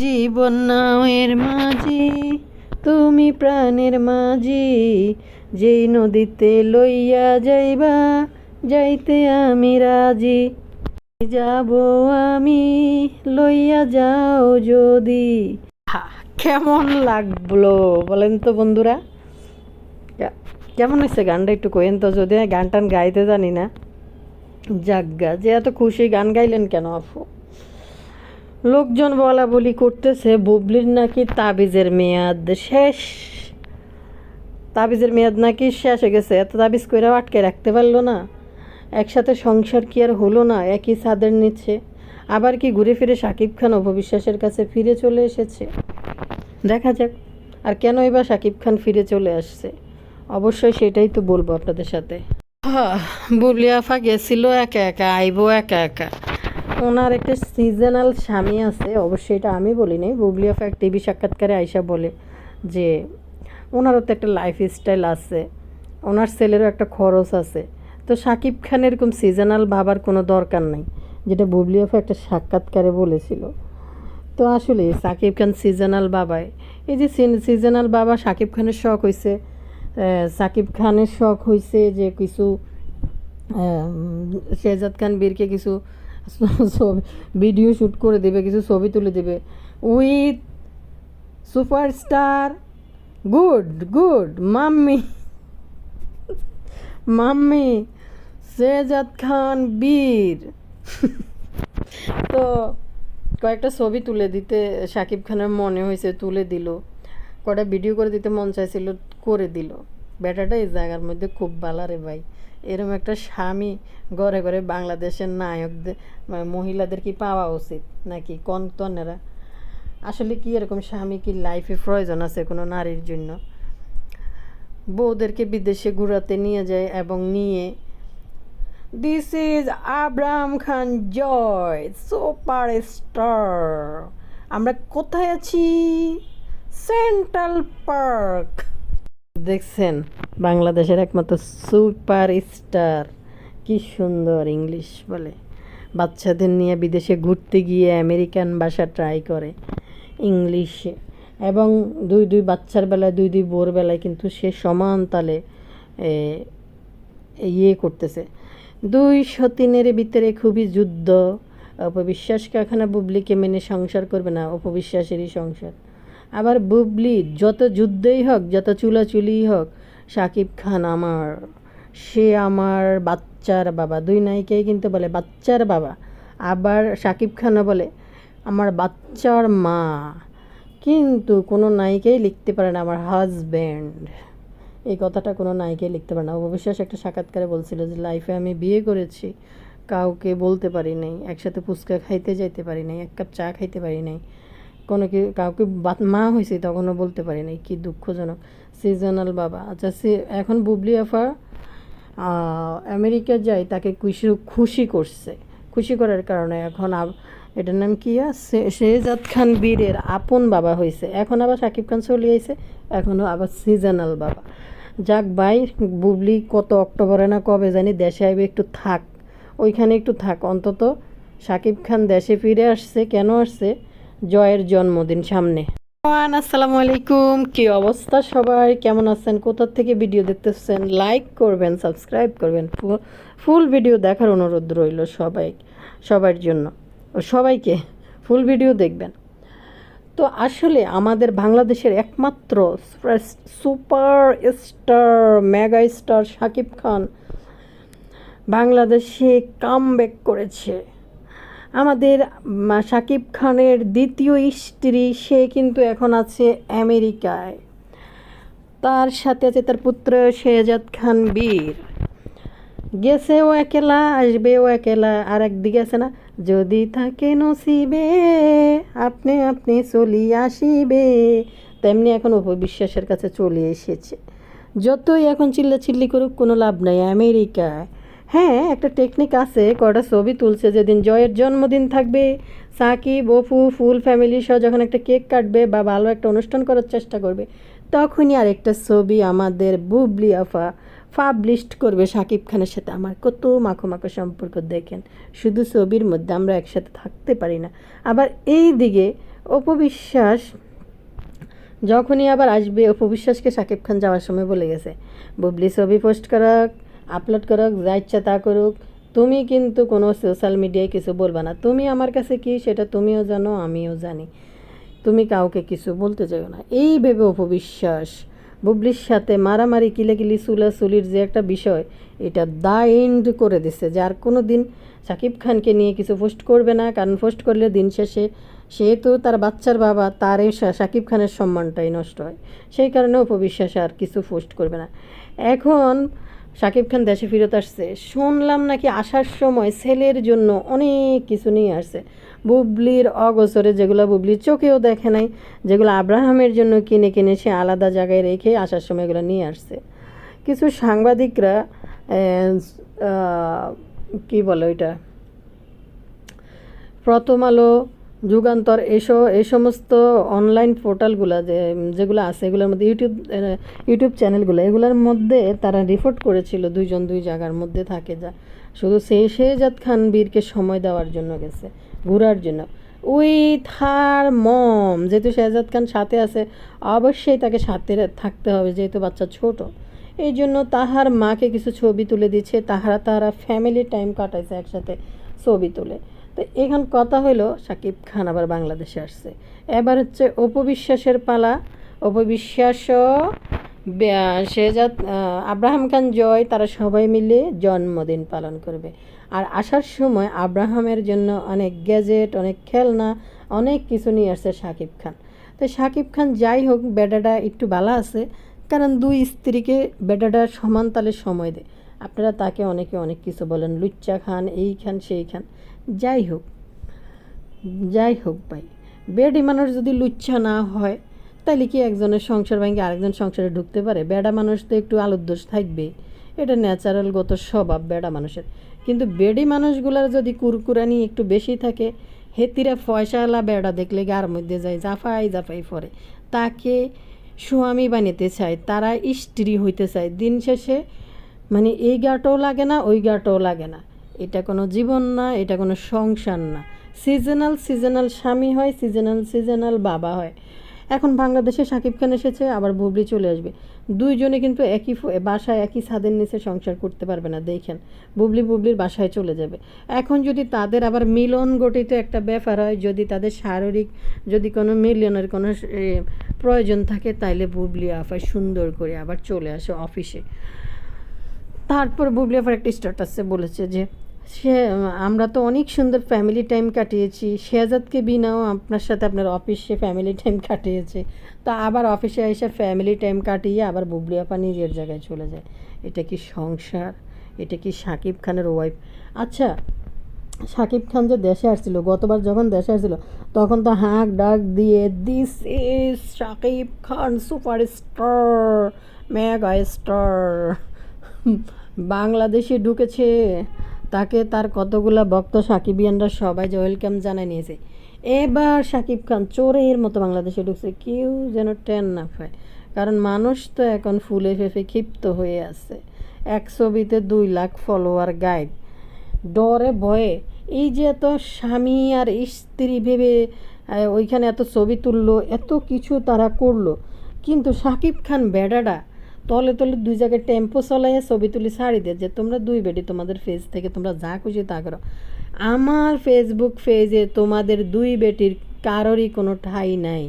জীবন নামের মাঝি, তুমি প্রাণের মাঝি। যেই নদীতে লইয়া যাইবা, যাইতে আমি রাজি। যাব আমি, লইয়া যাও যদি। কেমন লাগল বলেন তো বন্ধুরা। কেমন হয়েছে গানটা একটু কইেন তো, যদি গান টান গাইতে জানি না। যাজ্ঞা যে এত খুশি গান গাইলেন কেন আপু? লোকজন বলা বলি করতেছে, বুবলির নাকি তাবিজের মেয়াদ শেষ। তাবিজের মেয়াদ নাকি শেষ হয়ে গেছে, এত তাবিজ করে আটকে রাখতে পারল না। একসাথে সংসার কি আর হলো না, একই ছাদের নিচে। আবার কি ঘুরে ফিরে সাকিব খান অপবিশ্বাসের কাছে ফিরে চলে এসেছে? দেখা যাক, আর কেন এবার সাকিব খান ফিরে চলে আসছে? অবশ্যই সেটাই তো বলব আপনাদের সাথে। হ্যাঁ বুবলি আফা গেছিল একা একা, আইবো একা একা। ওনার একটা সিজনাল স্বামী আছে, অবশ্যই এটা আমি বলি নাই বুবলি আফা এক টিভি সাক্ষাৎকারে আয়সা বলে যে ওনারও তো একটা লাইফ স্টাইল আছে, ওনার ছেলেরও একটা খরচ আছে। তো সাকিব খান এরকম সিজনাল ভাবার কোনো দরকার নাই, যেটা বুবলি আফা একটা সাক্ষাৎকারে বলেছিল। তো আসলে সাকিব খান সিজনাল বাবায় এই যে সিজনাল বাবা সাকিব খানের শখ হয়েছে সাকিব খানের শখ হয়েছে যে কিছু শেহজাদ খান বীরকে কিছু ভিডিও শ্যুট করে দেবে, কিছু ছবি তুলে দেবে। With superstar good good mummy. Mummy Shehzad Khan, Bir. তো, কয়েকটা ছবি তুলে দিতে সাকিব খানের মনে হয়েছে, তুলে দিল। কটা ভিডিও করে দিতে মন চাইছিল, করে দিল। বেটাটা এই জায়গার মধ্যে খুব ভালো রে ভাই। এরকম একটা স্বামী ঘরে ঘরে বাংলাদেশের নায়কদের মহিলাদের কি পাওয়া উচিত নাকি কন তনেরা আসলে কি এরকম স্বামী কি লাইফে প্রয়োজন আছে কোনো নারীর জন্য? বউদেরকে বিদেশে ঘুরাতে নিয়ে যায় এবং নিয়ে this is Abraham Khan Joy super star আমরা কোথায় আছি? সেন্ট্রাল পার্ক দেখছেন? বাংলাদেশের একমাত্র সুপার স্টার কি সুন্দর ইংলিশ বলে। বাচ্চাদের নিয়ে বিদেশে ঘুরতে গিয়ে আমেরিকান ভাষা ট্রাই করে ইংলিশে। এবং দুই দুই বাচ্চার বেলায়, দুই দুই বোর বেলায় কিন্তু সে সমান তালে ইয়ে করতেছে। দুই সতীনের ভিতরে খুবই যুদ্ধ। অপবিশ্বাস কাখানা বুবলিকে মেনে সংসার করবে না, অপবিশ্বাসেরই সংসার। আবার বুবলি যত যুদ্ধই হোক, যত চুলাচুলিই হোক সাকিব খান আমার। সে আমার বাচ্চার বাবা। দুই নায়িকাই কিন্তু বলে বাচ্চার বাবা। আবার সাকিব খানও বলে আমার বাচ্চার মা। কিন্তু কোনো নায়িকাই লিখতে পারে না আমার হাজব্যান্ড এই কথাটা কোনো নায়িকাই লিখতে পারে না। অববিশ্বাস একটা সাক্ষাৎকারে বলছিল যে লাইফে আমি বিয়ে করেছি। কাউকে বলতে পারি নাই। একসাথে ফুচকা খাইতে যাইতে পারি নাই। এক কাপ চা খাইতে পারি নাই। কোনো কি কাউকে মা হয়েছে তখনও বলতে পারি নাই। কি দুঃখজনক। সিজনাল বাবা। আচ্ছা এখন বুবলি আফা আমেরিকা যায়, তাকে খুশি খুশি করছে। খুশি করার কারণে এখন এটার নাম কি শেহজাদ খান বীরের আপন বাবা হয়েছে। এখন আবার সাকিব খান চলে আইছে এখনও আবার সিজনাল বাবা। যাক ভাই, বুবলি কত অক্টোবরে না কবে জানি দেশে আইবে, একটু থাক। ওইখানে একটু থাক, অন্তত সাকিব খান দেশে ফিরে আসছে, কেন আসছে? জয়ের জন্মদিন সামনে। আসসালামু আলাইকুম। কি অবস্থা সবাই কেমন আছেন? কোথা থেকে ভিডিও দেখতেছেন? লাইক করবেন সাবস্ক্রাইব করবেন। ফুল ভিডিও দেখার অনুরোধ রইল সবাই, সবার জন্য। সবাইকে ফুল ভিডিও দেখবেন। তো আসলে আমাদের বাংলাদেশের একমাত্র super star mega star Shakib Khan বাংলাদেশে কাম করেছে। আমাদের শাকিব খানের দ্বিতীয় স্ত্রী, সে কিন্তু এখন আছে আমেরিকায়। তার সাথে আছে তার পুত্র শেহজাদ খান বীর। গেছে গেছেও একলা, আসবেও একলা আর একদিকে আছে না, যদি থাকে নসিবে, আপনি আপনি চলি আসিবে, তেমনি এখন উপবিশ্বাসের কাছে চলে এসেছে। যতই এখন চিল্লা চিল্লি করুক, কোনো লাভ নাই আমেরিকায়। হ্যাঁ একটা টেকনিক আছে কটা ছবি তুলছে, যেদিন জয়ের জন্মদিন থাকবে, সাকিব, অপু, ফুল ফ্যামিলি সহ যখন একটা কেক কাটবে বা ভালো একটা অনুষ্ঠান করার চেষ্টা করবে, তখনই আর একটা ছবি আমাদের বুবলি আফা পাবলিশড করবে সাকিব খানের সাথে। আমার কত মাখো মাখো সম্পর্ক, দেখেন। শুধু ছবির মধ্যে আমরা একসাথে থাকতে পারি না। আবার এই দিকে অপবিশ্বাস যখনই আবার আসবে অপবিশ্বাসকে সাকিব খান যাওয়ার সময় বলে গেছে, বুবলি, ছবি পোস্ট করুক আপলোড করুক, যা ইচ্ছা তা করুক। তুমি কিন্তু কোনো সোশ্যাল মিডিয়ায় কিছু বলবা না। তুমি আমার কাছে কি সেটা তুমিও জানো, আমিও জানি। তুমি কাউকে কিছু বলতে চাইও না। এই ভেবে অপবিশ্বাস, বুবলির সাথে মারামারি, কিলাকিলি সুলাসুলির যে একটা বিষয়, এটা দা এন্ড করে দিছে যার কোনো দিন সাকিব খানকে নিয়ে কিছু পোস্ট করবে না। কারণ পোস্ট করলে দিন শেষে সে তো তার বাচ্চার বাবা তার সাকিব খানের সম্মানটাই নষ্ট হয়। সেই কারণে অপবিশ্বাস আর কিছু পোস্ট করবে না। এখন সাকিব খান দেশে ফেরত আসছে। শুনলাম নাকি আসার সময় ছেলের জন্য অনেক কিছু নিয়ে আসছে। বুবলির অগোচরে যেগুলো বুবলির চোখেও দেখে নাই, যেগুলো আব্রাহামের জন্য কিনে কিনে সে আলাদা জায়গায় রেখে আসার সময় এগুলো নিয়ে আসছে। কিছু সাংবাদিকরা কি বলে ওইটা? প্রথম আলো যুগান্তর, এসো এই সমস্ত অনলাইন পোর্টালগুলো যে, যেগুলো আছে, এগুলোর মধ্যে ইউটিউব ইউটিউব চ্যানেলগুলো এগুলোর মধ্যে তারা রিপোর্ট করেছিল দুইজন দুই জায়গার মধ্যে থাকে যা। শুধু সেই শেহজাদ খান বীরকে সময় দেওয়ার জন্য গেছে, ঘোরার জন্য। ওই থার মম যেহেতু শেহজাদ খান সাথে আছে, অবশ্যই তাকে সাথে থাকতে হবে যেহেতু বাচ্চা ছোট। এই জন্য তাহার মাকে কিছু ছবি তুলে দিচ্ছে, তাহারা তাহারা ফ্যামিলি টাইম কাটাইছে একসাথে ছবি তুলে। তো এখন কথা হলো সাকিব খান আবার বাংলাদেশে আসছে। এবার হচ্ছে অপবিশ্বাসের পালা। অপবিশ্বাসও শেহজাদ আব্রাহাম খান জয়, তারা সবাই মিলে জন্মদিন পালন করবে। আর আসার সময় আব্রাহামের জন্য অনেক গ্যাজেট অনেক খেলনা, অনেক কিছু নিয়ে আসছে সাকিব খান। তো সাকিব খান যাই হোক বেডাটা একটু ভালো আছে, কারণ দুই স্ত্রীকে বেডাটা সমান তালে সময় দেয়। আপনারা তাকে অনেকে অনেক কিছু বলেন, লুচ্চা খান, এই খান, সেই খান। যাই হোক যাই হোক ভাই, বেডি মানুষ যদি লুচ্ছা না হয় তাহলে কি একজনের সংসার ভেঙে আরেকজন সংসারে ঢুকতে পারে? বেডা মানুষ তো একটু আলুর দোষ থাকবে। এটা ন্যাচারালগত স্বভাব বেডা মানুষের। কিন্তু বেডি মানুষগুলার যদি কুরকুরানি একটু বেশি থাকে, হেতিরা ফয়সালা বেড়া দেখলে গার মধ্যে যায়, জাফাই জাফাই পরে তাকে স্বামী বানাতে চায়, তারা স্ত্রী হইতে চায়। দিন শেষে মানে এই গাটাও লাগে না, ওই গাটাও লাগে না। এটা কোনো জীবন না, এটা কোনো সংসার না। সিজনাল সিজনাল স্বামী হয় সিজনাল সিজনাল বাবা হয়। এখন বাংলাদেশে সাকিব খান এসেছে, আবার বুবলি চলে আসবে। দুইজনে কিন্তু একই বাসায় একই ছাদের নিচে সংসার করতে পারবে না, দেখেন। বুবলি বুবলির বাসায় চলে যাবে। এখন যদি তাদের আবার মিলন গঠিত একটা ব্যাপার হয়, যদি তাদের শারীরিক, যদি কোনো মিলনের কোনো প্রয়োজন থাকে, তাইলে বুবলি আফায় সুন্দর করে আবার চলে আসে অফিসে। তারপর বুবলি আবার একটা স্ট্যাটাসে বলেছে যে, সে, আমরা তো অনেক সুন্দর ফ্যামিলি টাইম কাটিয়েছি, শেহজাদকে বিনাও আপনার সাথে আপনার অফিসে ফ্যামিলি টাইম কাটিয়েছে। তা আবার অফিসে এসে ফ্যামিলি টাইম কাটিয়ে আবার বুবলি নিজের জায়গায় চলে যায়। এটা কি সংসার? এটা কি সাকিব খানের ওয়াইফ আচ্ছা সাকিব খান যে দেশে আসছিল, গতবার যখন দেশে আসছিল, তখন তো হাঁক ডাক দিয়ে this is Shakib Khan super star mega star বাংলাদেশে ঢুকেছে, তাকে তার কতগুলা ভক্ত সাকিবিয়ানরা সবাই ওয়েলকাম জানাই নিয়েছে। এবার সাকিব খান চোরের মতো বাংলাদেশে ঢুকছে, কেউ যেন টেন না পায়। কারণ মানুষ তো এখন ফুলে ফেফে ক্ষিপ্ত হয়ে আছে। এক ছবিতে দুই লাখ ফলোয়ার গাইড ডরে ভয়ে। এই যে এত স্বামী আর স্ত্রী ভেবে ওইখানে এত ছবি তুললো, এত কিছু তারা করল। কিন্তু সাকিব খান বেডাডা তলে তলে দুই জায়গায় টেম্পো চলাইয়া ছবি তুলি ছাড়ি দিয়ে যে তোমরা দুই বেডি তোমাদের ফেজ থেকে তোমরা যা খুশি তা করো। আমার ফেসবুক পেজে তোমাদের দুই বেটির কারোরই কোনো ঠাঁই নাই।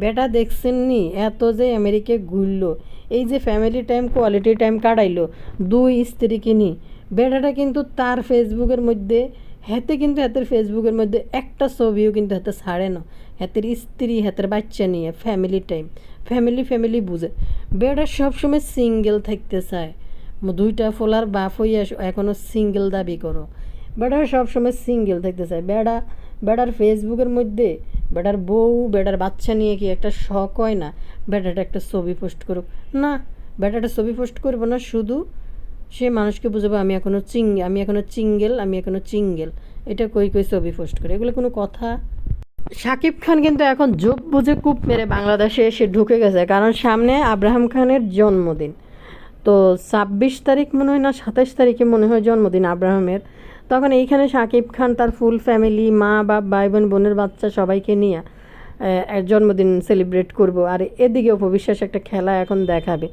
বেটা দেখছেন নি? এত যে আমেরিকা ঘুরলো, এই যে ফ্যামিলি টাইম কোয়ালিটি টাইম কাটাইলো, দুই স্ত্রীকে নি। বেটাটা কিন্তু তার ফেসবুকের মধ্যে, হেতে কিন্তু হাতের ফেসবুকের মধ্যে একটা ছবিও কিন্তু হাতে ছাড়ে না। হাতের স্ত্রী, হাতের বাচ্চা নিয়ে ফ্যামিলি টাইম ফ্যামিলি ফ্যামিলি বুঝে। বেটা সবসময় সিঙ্গেল থাকতে চায়। দুইটা ফোলার বাপ হইয়া এখনও সিঙ্গেল দাবি করো। বেটা সবসময় সিঙ্গেল থাকতে চায়। বেড়া বেড়ার ফেসবুকের মধ্যে বেটার বউ বেটার বাচ্চা নিয়ে কি একটা শখ হয় না? বেটাটা একটা ছবি পোস্ট করুক। না বেটাটা ছবি পোস্ট করব না, শুধু সে মানুষকে বুঝাবো, আমি এখনও চিং আমি এখনও চিঙ্গেল আমি এখনও চিঙ্গেল এটা কই কই ছবি পোস্ট করে? এগুলো কোনো কথা? শাকিব খান কিন্তু এখন যোগ বুঝে কূপ মেরে বাংলাদেশে এসে ঢুকে গেছে, কারণ সামনে আব্রাহাম খানের জন্মদিন। তো ছাব্বিশ তারিখ মনে হয় না, সাতাশ তারিখে মনে হয় জন্মদিন আব্রাহামের। তখন এইখানে শাকিব খান তার ফুল ফ্যামিলি, মা, বাপ ভাই বোন বোনের বাচ্চা সবাইকে নিয়ে জন্মদিন সেলিব্রেট করব। আর এদিকে অপবিশ্বাস একটা খেলা এখন দেখাবে।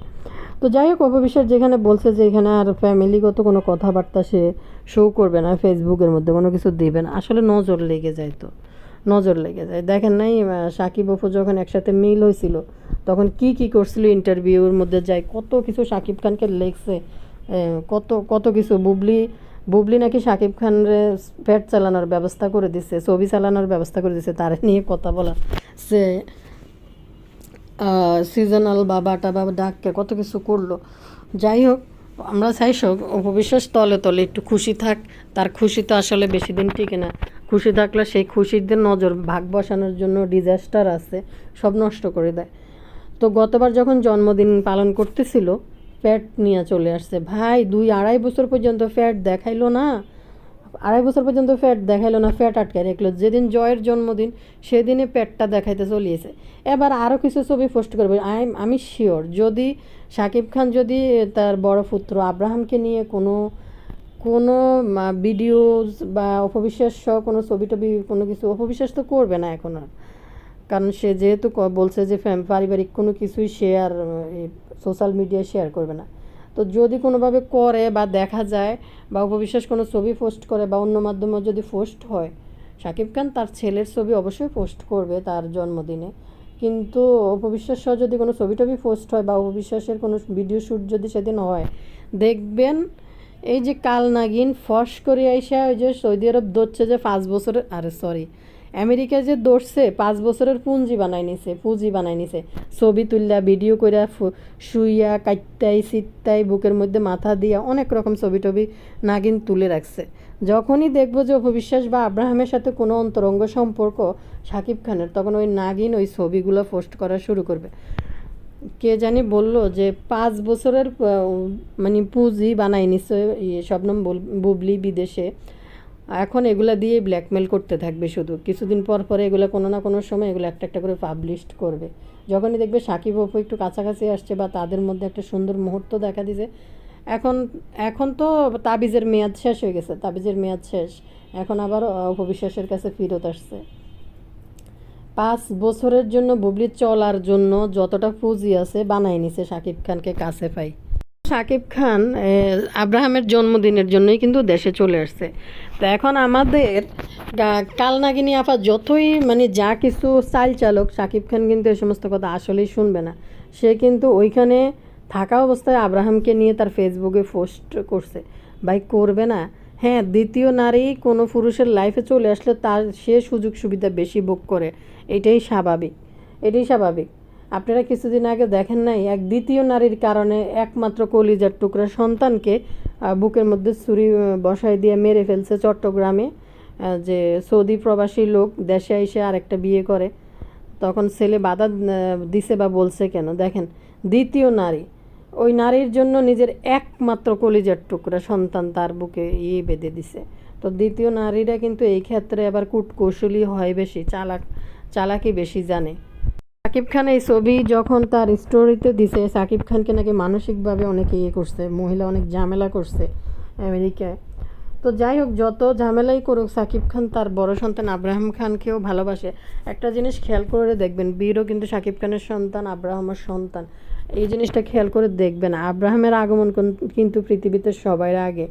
তো যাই হোক, অপবিশ্বাস যেখানে বলছে যে এখানে আর ফ্যামিলিগত কোনো কথাবার্তা সে শো করবে না, ফেসবুকের মধ্যে কোনো কিছু দেবে না। আসলে নজর লেগে যায় তো। নজর লেগে যায়। দেখেন নাই সাকিব অপু যখন একসাথে মিল হয়েছিল তখন কি কি করছিল ইন্টারভিউর মধ্যে যায়, কত কিছু সাকিব খানকে লেগছে কত কত কিছু। বুবলি বুবলি নাকি সাকিব খানরে ফ্যাট চালানোর ব্যবস্থা করে দিছে, ছবি চালানোর ব্যবস্থা করে দিছে, তার নিয়ে কথা বলা। সে সিজনাল বা বাটা বা ডাককে কত কিছু করল। যাই হোক, আমরা চাই সব উপবিশ্বাস তলে তলে একটু খুশি থাক, তার খুশি তো আসলে বেশি দিন টিকে না। খুশি থাকলে সেই খুশির দিন নজর, ভাগ বসানোর জন্য ডিজাস্টার আছে, সব নষ্ট করে দেয়। তো গতবার যখন জন্মদিন পালন করতেছিল ফ্যাট নিয়ে চলে আসছে। ভাই, দুই আড়াই বছর পর্যন্ত ফ্যাট দেখাইলো না। আড়াই বছর পর্যন্ত ফ্যাট দেখাইলো না ফ্যাট আটকে রাখল। যেদিন জয়ের জন্মদিন সেদিনে পেটটা দেখাইতে চলিয়েছে। এবার আরও কিছু ছবি পোস্ট করবে। আই, আমি শিওর যদি শাকিব খান যদি তার বড় পুত্র আব্রাহামকে নিয়ে কোনো কোনো ভিডিওস বা অপবিশ্বাস সহ কোনো ছবি টবি কোনো কিছু অপবিশ্বাস তো করবে না এখন আর। কারণ সে যেহেতু বলছে যে পারিবারিক কোনো কিছুই শেয়ার সোশ্যাল মিডিয়ায় শেয়ার করবে না। তো যদি কোনোভাবে করে বা দেখা যায় বা উপবিশ্বাস কোনো ছবি পোস্ট করে বা অন্য মাধ্যমে যদি পোস্ট হয় শাকিব খান তার ছেলের ছবি অবশ্যই পোস্ট করবে তার জন্মদিনে। কিন্তু উপবিশ্বাস সহ যদি কোনো ছবি টবি পোস্ট হয় বা উপবিশ্বাসের কোনো ভিডিও শ্যুট যদি সেদিন হয়, দেখবেন এই যে কাল নাগিন ফস করে আইসা ওই যে সৌদি আরব দৌড়ছে যে পাঁচ বছরের আরে সরি আমেরিকা যে দৌড়ছে, পাঁচ বছরের পুঁজি বানাই নিছে, পুঁজি বানাই নিছে। ছবি তুললা ভিডিও কইরা ফু- শুইয়া, কাইত্তাই, সিত্তাই, বুকের মধ্যে মাথা দিয়া অনেক রকম ছবি টবি নাগিন তুলে রাখছে। যখনই দেখব যে অপবিশ্বাস বা আব্রাহামের সাথে কোনো অন্তরঙ্গ সম্পর্ক সাকিব খানের, তখন ওই নাগিন ওই ছবিগুলো পোস্ট করা শুরু করবে। কে জানি বলল যে পাঁচ বছরের মানে পুঁজি বানাই নিছে ইয়ে শবনম বুল- বুবলি বিদেশে। এখন এগুলা দিয়ে ব্ল্যাকমেল করতে থাকবে শুধু। কিছুদিন পর পরে এগুলো কোনো না কোনো সময় এগুলো একটা একটা করে পাবলিশড করবে। যখনই দেখবে সাকিব অপু একটু কাছাকাছি আসছে বা তাদের মধ্যে একটা সুন্দর মুহূর্ত দেখা দিছে, এখন এখন তো তাবিজের মেয়াদ শেষ হয়ে গেছে, তাবিজের মেয়াদ শেষ। এখন আবার অপবিশ্বাসের কাছে ফিরত আসছে। পাঁচ বছরের জন্য বুবলি চলার জন্য যতটা পুঁজি আছে বানাই নিছে শাকিব খানকে কাছে পাই। শাকিব খান আব্রাহামের জন্মদিনের জন্যই কিন্তু দেশে চলে আসছে। তো এখন আমাদের কালনাগিনী আপা যতই মানে যা কিছু চাল চালক শাকিব খান কিন্তু এই সমস্ত কথা আসলেই শুনবে না। সে কিন্তু ওইখানে থাকা অবস্থায় আব্রাহামকে নিয়ে তার ফেসবুকে পোস্ট করছে। ভাই, করবে না। হ্যাঁ দ্বিতীয় নারী কোনো পুরুষের লাইফে চলে আসলে তার সে সুযোগ সুবিধা বেশি ভোগ করে। এটাই স্বাভাবিক। এটাই স্বাভাবিক। আপনারা কিছুদিন আগে দেখেন নাই, এক দ্বিতীয় নারীর কারণে একমাত্র কলিজার টুকরা সন্তানকে বুকের মধ্যে ছুরি বসায় দিয়ে মেরে ফেলছে চট্টগ্রামে যে সৌদি প্রবাসী লোক দেশে এসে আরেকটা বিয়ে করে। তখন ছেলে বাধা দিছে বা বলছে কেন? দেখেন, দ্বিতীয় নারী ওই নারীর জন্য নিজের একমাত্র কলিজার টুকরা সন্তান তার বুকে ইয়ে বেঁধে দিছে। তো দ্বিতীয় নারীরা কিন্তু এই ক্ষেত্রে আবার কূটকৌশলী হয় বেশি, চালাক, চালাকি বেশি জানে। সাকিব খান এই ছবি যখন তার স্টোরিতে দিছে, সাকিব খানকে নাকি মানসিকভাবে অনেকে ইয়ে করছে, মহিলা অনেক ঝামেলা করছে আমেরিকায়। তো যাই হোক, যত ঝামেলাই করুক, সাকিব খান তার বড় সন্তান আব্রাহাম খানকেও ভালোবাসে। একটা জিনিস খেয়াল করে দেখবেন, বীরও কিন্তু সাকিব খানের সন্তান, আব্রাহামের সন্তান। এই জিনিসটা খেয়াল করে দেখবেন। আব্রাহামের আগমন কিন্তু পৃথিবীতে সবার আগে।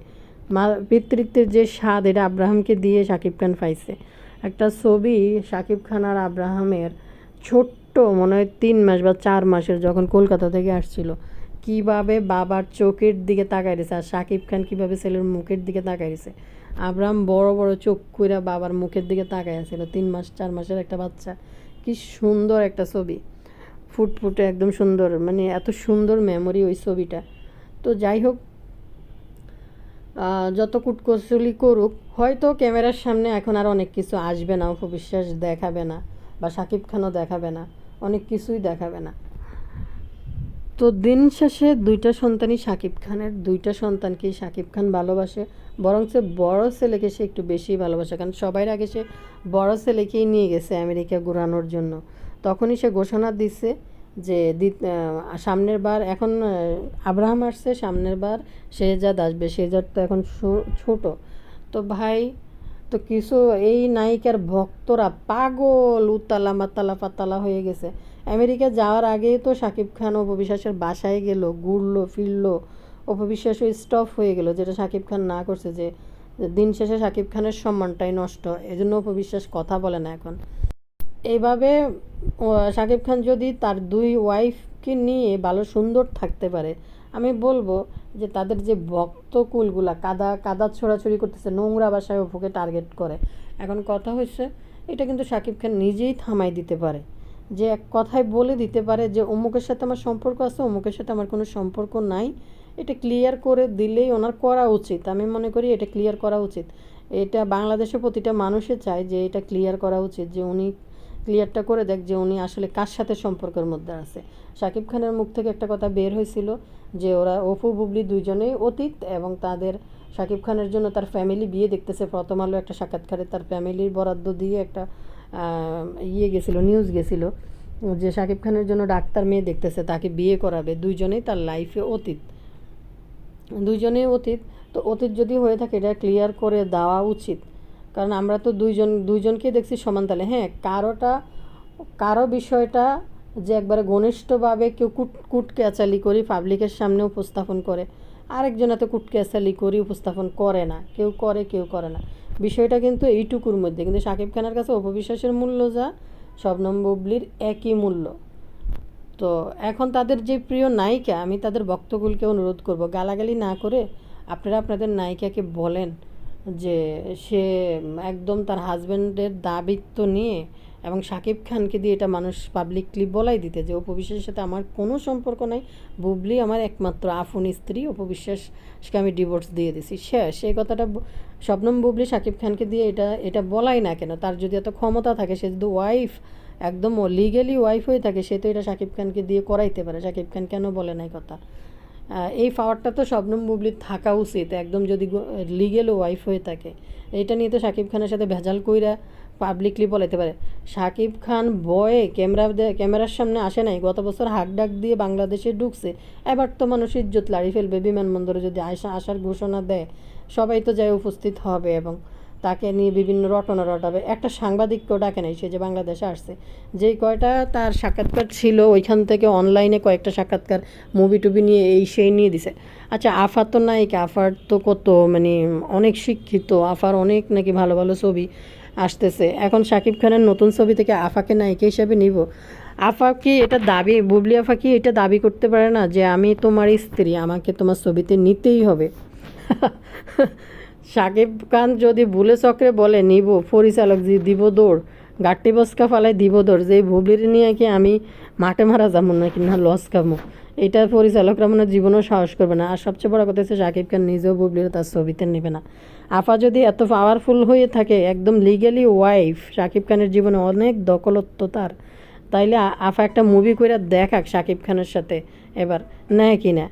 মা পিতৃত্বের যে স্বাদ, এটা আব্রাহামকে দিয়ে সাকিব খান পাইছে। একটা ছবি সাকিব খান আর আব্রাহামের ছোট্ট, মনে হয় তিন মাস বা চার মাসের যখন কলকাতা থেকে আসছিল, কীভাবে বাবার চোখের দিকে তাকাই দিছে আর সাকিব খান কীভাবে ছেলের মুখের দিকে তাকাই দিছে আব্রাহাম বড় বড় চোখ কইরা বাবার মুখের দিকে তাকাই আছিল, তিন মাস, চার মাসের একটা বাচ্চা। কি সুন্দর একটা ছবি। ফুটফুটে একদম সুন্দর মানে এত সুন্দর মেমোরি ওই ছবিটা। তো যাই হোক যত কুটকৌশলী করুক, হয়তো ক্যামেরার সামনে এখন আর অনেক কিছু আসবে না উপবিশ্বাস দেখাবে না, বা সাকিব খানও দেখাবে না, অনেক কিছুই দেখাবে না। তো দিন শেষে দুইটা সন্তানই সাকিব খানের, দুইটা সন্তানকেই সাকিব খান ভালোবাসে বরং সে বড় ছেলেকে সে একটু বেশি ভালোবাসে, কারণ সবাই আগে সে বড় ছেলেকেই নিয়ে গেছে আমেরিকা ঘোরানোর জন্য। তখনই সে ঘোষণা দিছে যে সামনের বার এখন আব্রাহাম আসছে, সামনের বার শেহজাদ আসবে। শেহজাদ তো এখন ছোট। তো ভাই, তো কিছু এই নায়িকার ভক্তরা পাগল উতালা মাতালা পাতালা হয়ে গেছে। আমেরিকা যাওয়ার আগেই তো শাকিব খান অপবিশ্বাসের বাসায় গেল, ঘুরলো, ফিরলো। অপবিশ্বাসও স্টপ হয়ে গেল, যেটা শাকিব খান না করছে যে দিন শেষে শাকিব খানের সম্মানটাই নষ্ট। এজন্য অপবিশ্বাস কথা বলে না এখন। এইভাবে শাকিব খান যদি তার দুই ওয়াইফকে নিয়ে ভালো সুন্দর থাকতে পারে, আমি বলব যে তাদের যে ভক্তকুলগুলা কাদা কাদা ছোড়াছড়ি করতেছে, নোংরা বাসায় অপুকে টার্গেট করে। এখন কথা হচ্ছে, এটা কিন্তু শাকিব খান নিজেই থামাই দিতে পারে। যে এক কথায় বলে দিতে পারে যে, অমুকের সাথে আমার সম্পর্ক আছে, অমুকের সাথে আমার কোনো সম্পর্ক নাই। এটা ক্লিয়ার করে দিলেই ওনার করা উচিত। আমি মনে করি এটা ক্লিয়ার করা উচিত। এটা বাংলাদেশের প্রতিটা মানুষে চায় যে এটা ক্লিয়ার করা উচিত যে উনি ক্লিয়ারটা করে দেখ যে উনি আসলে কার সাথে সম্পর্কের মধ্যে আছে। শাকিব খানের মুখ থেকে একটা কথা বের হয়েছিল যে ওরা অপু, বুবলি দুইজনেই অতীত এবং তাদের শাকিব খানের জন্য তার ফ্যামিলি বিয়ে দেখতেছে। প্রথম আলো একটা সাক্ষাৎকারে তার ফ্যামিলির বরাদ্দ দিয়ে একটা ইয়ে গেছিল নিউজ গেছিল যে শাকিব খানের জন্য ডাক্তার মেয়ে দেখতেছে, তাকে বিয়ে করাবে। দুইজনেই তার লাইফে অতীত। দুইজনেই অতীত। তো অতীত যদি হয়ে থাকে, এটা ক্লিয়ার করে দেওয়া উচিত। কারণ আমরা তো দুইজন দুইজনকে দেখছি সমান তালে। হ্যাঁ কারোটা, কারও বিষয়টা যে একবারে ঘনিষ্ঠভাবে কেউ কুট, কুটকেচালি করি পাবলিকের সামনে উপস্থাপন করে, আরেকজন এত কুটকেচালি করি উপস্থাপন করে না, কেউ করে কেউ করে না। বিষয়টা কিন্তু এইটুকুর মধ্যে। কিন্তু শাকিব খানের কাছে অপবিশ্বাসের মূল্য যা, শবনম বুবলির একই মূল্য। তো এখন তাদের যে প্রিয় নায়িকা, আমি তাদের ভক্তকুলকে অনুরোধ করব, গালাগালি না করে আপনারা আপনাদের নায়িকাকে বলেন। যে সে একদম তার হাজব্যান্ডের দাবিত্ব নিয়ে এবং শাকিব খানকে দিয়ে এটা মানুষ পাবলিকলি বলাই দিতে যে অপবিশ্বাসের সাথে আমার কোনো সম্পর্ক নাই। বুবলি আমার একমাত্র আফুন স্ত্রী। অপবিশ্বাসকে আমি ডিভোর্স দিয়ে দিছি। সে সেই কথাটা শবনম বুবলি শাকিব খানকে দিয়ে এটা এটা বলাই না কেন? তার যদি এত ক্ষমতা থাকে, সে যদি ওয়াইফ একদম লিগেলি ওয়াইফ হয়ে থাকে, সে তো এটা শাকিব খানকে দিয়ে করাইতে পারে। শাকিব খান কেন বলে নাই কথা? এই পাওয়ারটা তো শবনম বুবলির থাকা উচিত। একদম যদি লিগেল ওয়াইফ হয়ে থাকে। এটা নিয়ে তো শাকিব খানের সাথে ভেজাল কইরা পাবলিকলি বলাইতে পারে। শাকিব খান বয়ে ক্যামেরা ক্যামেরার সামনে আসে নাই। গত বছর হাক ডাক দিয়ে বাংলাদেশে ঢুকছে। এবার তো মানুষ ইজ্জত লাড়ি ফেলবে। বিমানবন্দরে যদি আসা আসার ঘোষণা দেয়, সবাই তো যায় উপস্থিত হবে এবং তাকে নিয়ে বিভিন্ন রটনা রটাবে। একটা সাংবাদিককেও ডাকে নাই, সে যে বাংলাদেশে আসছে। যেই কয়টা তার সাক্ষাৎকার ছিল, ওইখান থেকে অনলাইনে কয়েকটা সাক্ষাৎকার মুভি টুবি নিয়ে এই সেই নিয়ে দিছে। আচ্ছা আফার তো নায়িকা আফার তো কত মানে অনেক শিক্ষিত, আফার অনেক নাকি ভালো ভালো ছবি আসতেছে। এখন শাকিব খানের নতুন ছবি থেকে আফাকে নায়িকা হিসাবে নিব। আফা কি এটা দাবি, বুবলি আফা কি এটা দাবি করতে পারে না যে, আমি তোমার স্ত্রী, আমাকে তোমার ছবিতে নিতেই হবে সাকিব খান যদি ভুলে চক্রে বলে, নিব পরিচালক যে দিব দৌড়, গাট্টি বসকা ফালাই দিব দৌড় যে ভুবলির নিয়ে কি আমি মাঠে মারা যাব নাকি না লস খামো এটা পরিচালকরা মানে জীবনেও সাহস করবে না। আর সবচেয়ে বড় কথা হচ্ছে শাকিব খান নিজেও বুবলির তার ছবিতে নেবে না। আফা যদি এত পাওয়ারফুল হয়ে থাকে, একদম লিগেলি ওয়াইফ শাকিব খানের জীবনে অনেক দখলত্ব তার। তাইলে আফা একটা মুভি করে দেখাক শাকিব খানের সাথে, এবার নেয় কি না